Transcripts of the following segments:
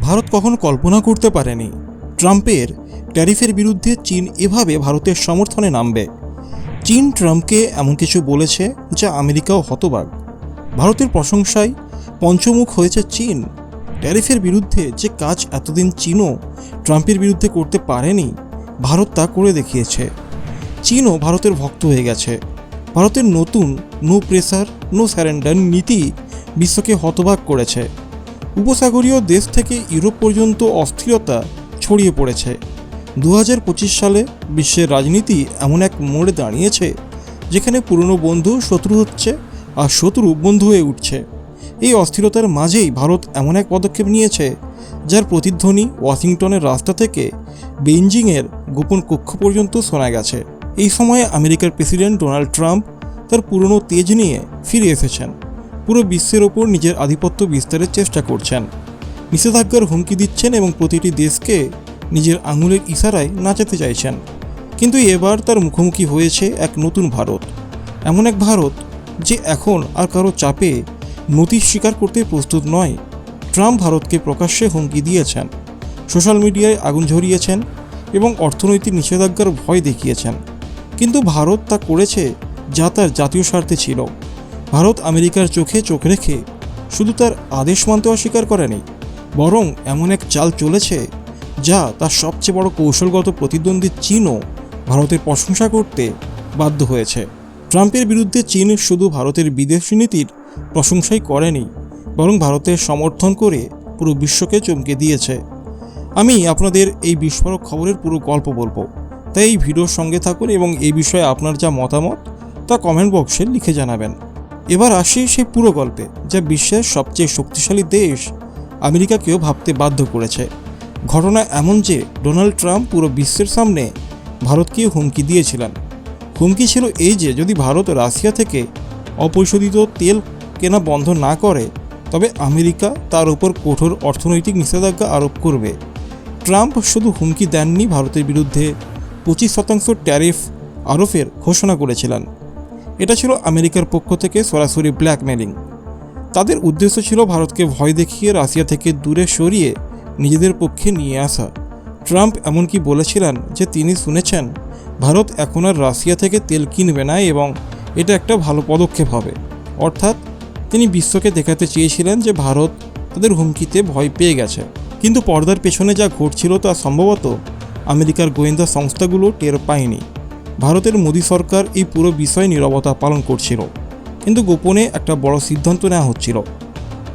ভারত কখনো কল্পনা করতে পারেনি। ট্রাম্পের ট্যারিফের বিরুদ্ধে চীন এভাবে ভারতের সমর্থনে নামবে। চীন ট্রাম্পকে এমন কিছু বলেছে যা আমেরিকাও হতবাক। ভারতের প্রশংসায় পঞ্চমুখ হয়েছে চীন। ট্যারিফের বিরুদ্ধে যে কাজ এতদিন চীনও ট্রাম্পের বিরুদ্ধে করতে পারেনি, ভারত তা করে দেখিয়েছে। চীনও ভারতের ভক্ত হয়ে গেছে। ভারতের নতুন, নো প্রেসার, নো স্যারেন্ডার নীতি বিশ্বকে হতবাক করেছে। উপসাগরীয় দেশ থেকে ইউরোপ পর্যন্ত অস্থিরতা ছড়িয়ে পড়েছে। দু হাজার পঁচিশ সালে বিশ্বের রাজনীতি এমন এক মোড়ে দাঁড়িয়েছে, যেখানে পুরনো বন্ধু শত্রু হচ্ছে আর শত্রু বন্ধু হয়ে উঠছে। এই অস্থিরতার মাঝেই ভারত এমন এক পদক্ষেপ নিয়েছে, যার প্রতিধ্বনি ওয়াশিংটনের রাস্তা থেকে বেইজিংয়ের গোপন কক্ষ পর্যন্ত শোনা গেছে। এই সময়ে আমেরিকার প্রেসিডেন্ট ডোনাল্ড ট্রাম্প তার পুরনো তেজ নিয়ে ফিরে এসেছেন। পুরো বিশ্বের ওপর নিজের আধিপত্য বিস্তারের চেষ্টা করছেন। নিষেধাজ্ঞার হুমকি দিচ্ছেন এবং প্রতিটি দেশকে নিজের আঙুলের ইশারায় নাচাতে চাইছেন। কিন্তু এবার তার মুখোমুখি হয়েছে এক নতুন ভারত। এমন এক ভারত যে এখন আর কারও চাপে নতি স্বীকার করতে প্রস্তুত নয়। ট্রাম্প ভারতকে প্রকাশ্যে হুমকি দিয়েছেন, সোশ্যাল মিডিয়ায় আগুন ঝরিয়েছেন এবং অর্থনৈতিক নিষেধাজ্ঞার ভয় দেখিয়েছেন। কিন্তু ভারত তা করেছে যা তার জাতীয় স্বার্থে ছিল। ভারত আমেরিকার চোখে চোখ রেখে শুধু তার আদেশ মানতে অস্বীকার করেনি, বরং এমন এক চাল চলেছে যা তার সবচেয়ে বড় কৌশলগত প্রতিদ্বন্দ্বী চীনও ভারতের প্রশংসা করতে বাধ্য হয়েছে। ট্রাম্পের বিরুদ্ধে চীন শুধু ভারতের বিদেশি নীতির প্রশংসাই করেনি, বরং ভারতের সমর্থন করে পুরো বিশ্বকে চমকে দিয়েছে। আমি আপনাদের এই বিস্ফোরক খবরের পুরো গল্প বলব, তাই এই ভিডিওর সঙ্গে থাকুন এবং এই বিষয়ে আপনার যা মতামত তা কমেন্ট বক্সে লিখে জানাবেন। এবার আসি সেই পুরো গল্পে, যা বিশ্বের সবচেয়ে শক্তিশালী দেশ আমেরিকাকেও ভাবতে বাধ্য করেছে। ঘটনা এমন যে, ডোনাল্ড ট্রাম্প পুরো বিশ্বের সামনে ভারতকে হুমকি দিয়েছিলেন। হুমকি ছিল এই যে, যদি ভারত রাশিয়া থেকে অপরিশোধিত তেল কেনা বন্ধ না করে, তবে আমেরিকা তার উপর কঠোর অর্থনৈতিক নিষেধাজ্ঞা আরোপ করবে। ট্রাম্প শুধু হুমকি দেননি, ভারতের বিরুদ্ধে পঁচিশ শতাংশ ট্যারিফ আরোপের ঘোষণা করেছিলেন। এটা ছিল আমেরিকার পক্ষ থেকে সরাসরি ব্ল্যাকমেলিং তাদের উদ্দেশ্য ছিল ভারতকে ভয় দেখিয়ে রাশিয়া থেকে দূরে সরিয়ে নিজেদের পক্ষে নিয়ে আসা। ট্রাম্প এমনকি বলেছিলেন যে তিনি শুনেছেন, ভারত এখন আর রাশিয়া থেকে তেল কিনবে না এবং এটা একটা ভালো পদক্ষেপ হবে। অর্থাৎ তিনি বিশ্বকে দেখাতে চেয়েছিলেন যে ভারত তাদের হুমকিতে ভয় পেয়ে গেছে। কিন্তু পর্দার পেছনে যা ঘটছিল তা সম্ভবত আমেরিকার গোয়েন্দা সংস্থাগুলো টের পায়নি। ভারতের মোদী সরকার এই পুরো বিষয়ে নীরবতা পালন করছিল। কিন্তু গোপনে একটা বড় সিদ্ধান্ত নেওয়া হচ্ছিল।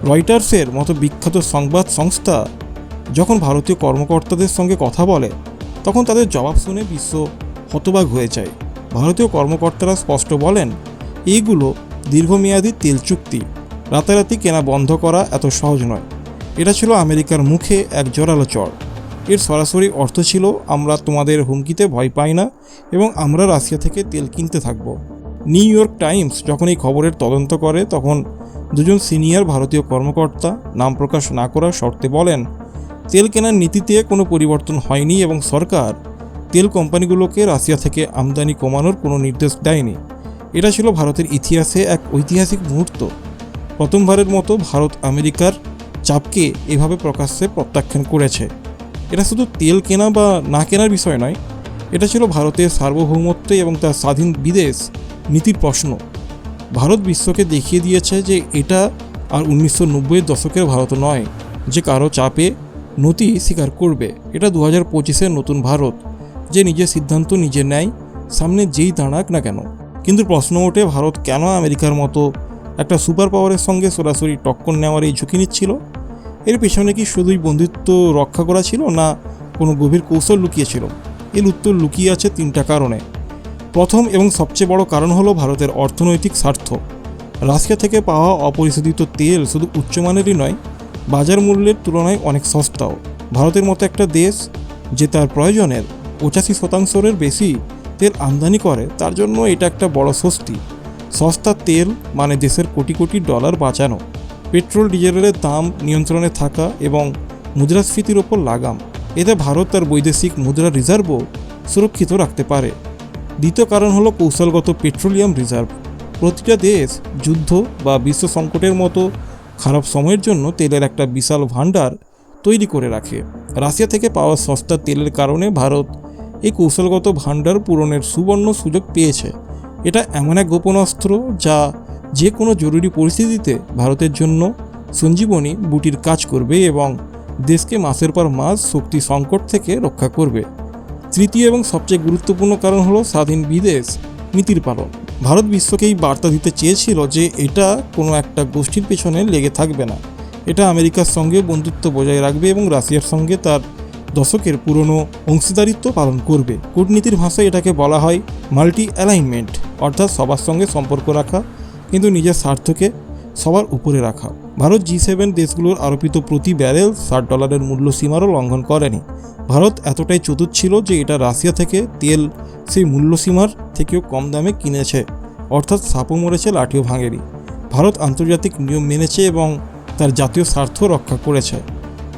রয়টার্সের মতো বিখ্যাত সংবাদ সংস্থা যখন ভারতীয় কর্মকর্তাদের সঙ্গে কথা বলে, তখন তাদের জবাব শুনে বিশ্ব হতবাক হয়ে যায়। ভারতীয় কর্মকর্তারা স্পষ্ট বলেন, এইগুলো দীর্ঘমেয়াদী তেল চুক্তি। রাতারাতি কেনা বন্ধ করা এত সহজ নয়। এটা ছিল আমেরিকার মুখে এক জোরালো চড় এর সরাসরি অর্থ ছিল, আমরা তোমাদের হুমকিতে ভয় পাই না এবং আমরা রাশিয়া থেকে তেল কিনতে থাকব। নিউ ইয়র্ক টাইমস যখন এই খবরের তদন্ত করে, তখন দুজন সিনিয়র ভারতীয় কর্মকর্তা নাম প্রকাশ না করার শর্তে বলেন, তেল কেনার নীতিতে কোনো পরিবর্তন হয়নি এবং সরকার তেল কোম্পানিগুলোকে রাশিয়া থেকে আমদানি কমানোর কোনো নির্দেশ দেয়নি। এটা ছিল ভারতের ইতিহাসে এক ঐতিহাসিক মুহূর্ত। প্রথমবারের মতো ভারত আমেরিকার চাপকে এভাবে প্রকাশ্যে প্রত্যাখ্যান করেছে। এটা শুধু তেল কেনা বা না কেনার বিষয় নয়, এটা ছিল ভারতের সার্বভৌমত্ব এবং তার স্বাধীন বিদেশ নীতির প্রশ্ন। ভারত বিশ্বকে দেখিয়ে দিয়েছে যে এটা আর উনিশশো নব্বইয়ের দশকের ভারত নয়, যে কারও চাপে নতি স্বীকার করবে। এটা দু হাজার পঁচিশের নতুন ভারত, যে নিজের সিদ্ধান্ত নিজে নেয়, সামনে যেই দাঁড়াক না কেন। কিন্তু প্রশ্ন ওঠে, ভারত কেন আমেরিকার মতো একটা সুপার পাওয়ারের সঙ্গে সরাসরি টক্কর নেওয়ার এই ঝুঁকি নিচ্ছিল? এর পেছনে কি শুধুই বন্ধুত্ব রক্ষা করা ছিল না কোনো গভীর কৌশল লুকিয়েছিল? এর উত্তর লুকিয়ে আছে তিনটা কারণে। প্রথম এবং সবচেয়ে বড় কারণ হলো ভারতের অর্থনৈতিক স্বার্থ। রাশিয়া থেকে পাওয়া অপরিশোধিত তেল শুধু উচ্চমানেরই নয়, বাজার মূল্যের তুলনায় অনেক সস্তাও। ভারতের মতো একটা দেশ যে তার প্রয়োজনের পঁচাশি শতাংশের বেশি তেল আমদানি করে, তার জন্য এটা একটা বড় স্বস্তি। সস্তা তেল মানে দেশের কোটি কোটি ডলার বাঁচানো। পেট্রোল ডিজেলের দাম নিয়ন্ত্রণে থাকা এবং মুদ্রাস্ফীতির ওপর লাগাম। এতে ভারত তার বৈদেশিক মুদ্রা রিজার্ভও সুরক্ষিত রাখতে পারে। দ্বিতীয় কারণ হলো কৌশলগত পেট্রোলিয়াম রিজার্ভ। প্রতিটা দেশ যুদ্ধ বা বিশ্ব সংকটের মতো খারাপ সময়ের জন্য তেলের একটা বিশাল ভাণ্ডার তৈরি করে রাখে। রাশিয়া থেকে পাওয়া সস্তা তেলের কারণে ভারত এই কৌশলগত ভাণ্ডার পূরণের সুবর্ণ সুযোগ পেয়েছে। এটা এমন এক গোপন অস্ত্র যা যে কোনো জরুরি পরিস্থিতিতে ভারতের জন্য সঞ্জীবনী বুটির কাজ করবে এবং দেশকে মাসের পর মাস শক্তি সংকট থেকে রক্ষা করবে। তৃতীয় এবং সবচেয়ে গুরুত্বপূর্ণ কারণ হলো স্বাধীন বিদেশ নীতির পালন। ভারত বিশ্বকে এই বার্তা দিতে চেয়েছিল যে এটা কোনো একটা গোষ্ঠীর পেছনে লেগে থাকবে না। এটা আমেরিকার সঙ্গে বন্ধুত্ব বজায় রাখবে এবং রাশিয়ার সঙ্গে তার দশকের পুরনো অংশীদারিত্ব পালন করবে। কূটনীতির ভাষায় এটাকে বলা হয় মাল্টি অ্যালাইনমেন্ট অর্থাৎ সবার সঙ্গে সম্পর্ক রাখা কিন্তু নিজের স্বার্থকে সবার উপরে রাখা। ভারত জি সেভেন দেশগুলোর আরোপিত প্রতি ব্যারেল ষাট ডলারের মূল্য সীমারও লঙ্ঘন করেনি। ভারত এতটাই চতুর ছিল যে এটা রাশিয়া থেকে তেল সেই মূল্যসীমার থেকেও কম দামে কিনেছে, অর্থাৎ সাপও মরেছে, লাঠিও ভাঙেনি। ভারত আন্তর্জাতিক নিয়ম মেনেছে এবং তার জাতীয় স্বার্থ রক্ষা করেছে।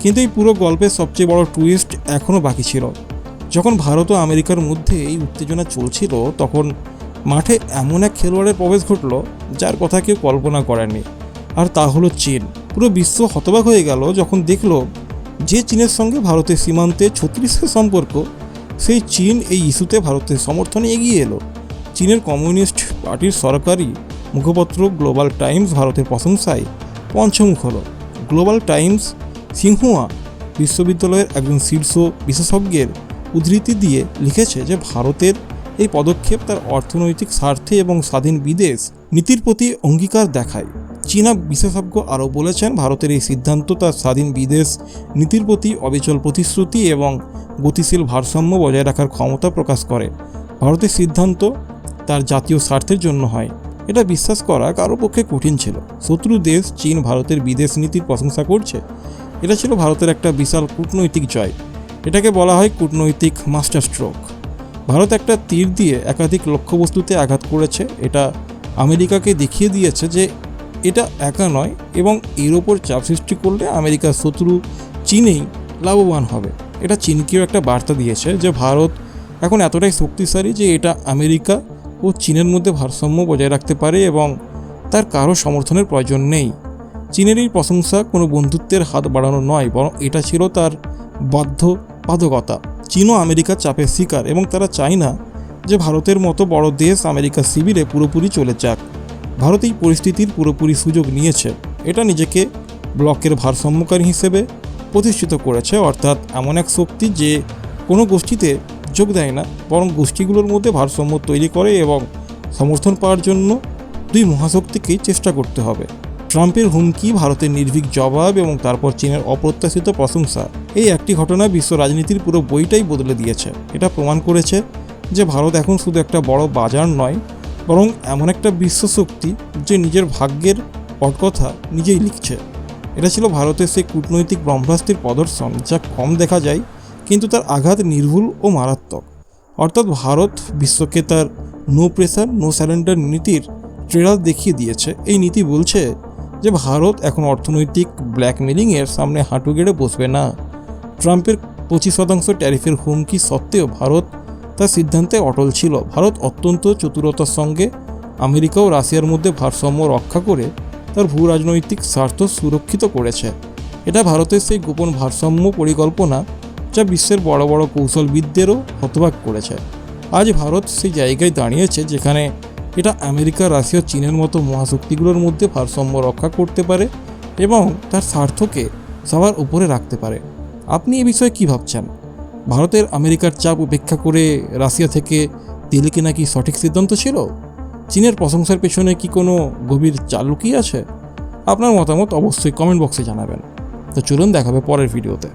কিন্তু এই পুরো গল্পের সবচেয়ে বড় টুইস্ট এখনও বাকি ছিল। যখন ভারত ও আমেরিকার মধ্যে এই উত্তেজনা চলছিল, তখন মাঠে এমন এক খেলোয়াড়ের প্রবেশ ঘটল যার কথা কেউ কল্পনা করেনি আর তা হলো চীন। পুরো বিশ্ব হতবাক হয়ে গেল যখন দেখল যে চীনের সঙ্গে ভারতের সীমান্তে ছত্রিশের সম্পর্ক, সেই চীন এই ইস্যুতে ভারতের সমর্থনে এগিয়ে এলো। চীনের কমিউনিস্ট পার্টির সরকারি মুখপত্র গ্লোবাল টাইমস ভারতের প্রশংসায় পঞ্চমুখ হল। গ্লোবাল টাইমস সিংহুয়া বিশ্ববিদ্যালয়ের একজন শীর্ষ বিশেষজ্ঞের উদ্ধৃতি দিয়ে লিখেছে যে ভারতের এই পদক্ষেপ তার অর্থনৈতিক স্বার্থে এবং স্বাধীন বিদেশ নীতির প্রতি অঙ্গীকার দেখায়। চীনা বিশেষজ্ঞ আরও বলেছেন, ভারতের এই সিদ্ধান্ত তার স্বাধীন বিদেশ নীতির প্রতি অবিচল প্রতিশ্রুতি এবং গতিশীল ভারসাম্য বজায় রাখার ক্ষমতা প্রকাশ করে। ভারতের সিদ্ধান্ত তার জাতীয় স্বার্থের জন্য হয়। এটা বিশ্বাস করা কারও পক্ষে কঠিন ছিল। শত্রু দেশ চীন, ভারতের বিদেশ নীতির প্রশংসা করছে। এটা ছিল ভারতের একটা বিশাল কূটনৈতিক জয়। এটাকে বলা হয় কূটনৈতিক মাস্টার স্ট্রোক ভারত একটা তীর দিয়ে একাধিক লক্ষ্যবস্তুতে আঘাত করেছে। এটা আমেরিকাকে দেখিয়ে দিয়েছে যে এটা একা নয় এবং এর ওপর চাপ সৃষ্টি করলে আমেরিকার শত্রু চীনেই লাভবান হবে। এটা চীনকেও একটা বার্তা দিয়েছে যে ভারত এখন এতটাই শক্তিশালী যে এটা আমেরিকা ও চীনের মধ্যে ভারসাম্য বজায় রাখতে পারে এবং তার কারও সমর্থনের প্রয়োজন নেই। চীনের এই প্রশংসা কোনো বন্ধুত্বের হাত বাড়ানো নয়, বরং এটা ছিল তার বাধ্য বাধকতা চীন ও আমেরিকার চাপের শিকার এবং তারা চায় না যে ভারতের মতো বড় দেশ আমেরিকার শিবিরে পুরোপুরি চলে যাক। ভারত এই পরিস্থিতির পুরোপুরি সুযোগ নিয়েছে। এটা নিজেকে ব্লকের ভারসাম্যকারী হিসেবে প্রতিষ্ঠিত করেছে, অর্থাৎ এমন এক শক্তি যে কোনো গোষ্ঠীতে যোগ দেয় না, বরং গোষ্ঠীগুলোর মধ্যে ভারসাম্য তৈরি করে এবং সমর্থন পাওয়ার জন্য দুই মহাশক্তিকেই চেষ্টা করতে হবে। ট্রাম্পের হুমকি, ভারতের নির্ভীক জবাব এবং তারপর চীনের অপ্রত্যাশিত প্রশংসা, এই একটি ঘটনা বিশ্ব রাজনীতির পুরো বইটাই বদলে দিয়েছে। এটা প্রমাণ করেছে যে ভারত এখন শুধু একটা বড় বাজার নয়, বরং এমন একটা বিশ্বশক্তি যে নিজের ভাগ্যের পটকথা নিজেই লিখছে। এটা ছিল ভারতের সেই কূটনৈতিক ব্রহ্মাস্ত্রের প্রদর্শন, যা কম দেখা যায়, কিন্তু তার আঘাত নির্ভুল ও মারাত্মক। অর্থাৎ ভারত বিশ্বকে তার নো প্রেসার নো স্যালেন্ডার নীতির ট্রেলার দেখিয়ে দিয়েছে। এই নীতি বলছে যে ভারত এখন অর্থনৈতিক ব্ল্যাকমেলিংয়ের সামনে হাঁটু গেড়ে বসবে না। ট্রাম্পের পঁচিশ শতাংশ ট্যারিফের হুমকি সত্ত্বেও ভারত তার সিদ্ধান্তে অটল ছিল। ভারত অত্যন্ত চতুরতার সঙ্গে আমেরিকা ও রাশিয়ার মধ্যে ভারসাম্য রক্ষা করে তার ভূ রাজনৈতিক স্বার্থ সুরক্ষিত করেছে। এটা ভারতের সেই গোপন ভারসাম্য পরিকল্পনা যা বিশ্বের বড় বড় কৌশলবিদদেরও হতবাক করেছে। আজ ভারত সেই জায়গায় দাঁড়িয়েছে যেখানে এটা আমেরিকা, রাশিয়া, চীনের মতো মহাশক্তিগুলোর মধ্যে ভারসাম্য রক্ষা করতে পারে এবং তার স্বার্থকে সবার উপরে রাখতে পারে। আপনি এ বিষয়ে কী ভাবছেন? ভারতের আমেরিকার চাপ উপেক্ষা করে রাশিয়া থেকে তেল কেনা কি সঠিক সিদ্ধান্ত ছিল? চীনের প্রশংসার পেছনে কি কোনো গভীর চাল লুকিয়ে আছে? আপনার মতামত অবশ্যই কমেন্ট বক্সে জানাবেন। তো চলুন দেখাবে পরের ভিডিওতে।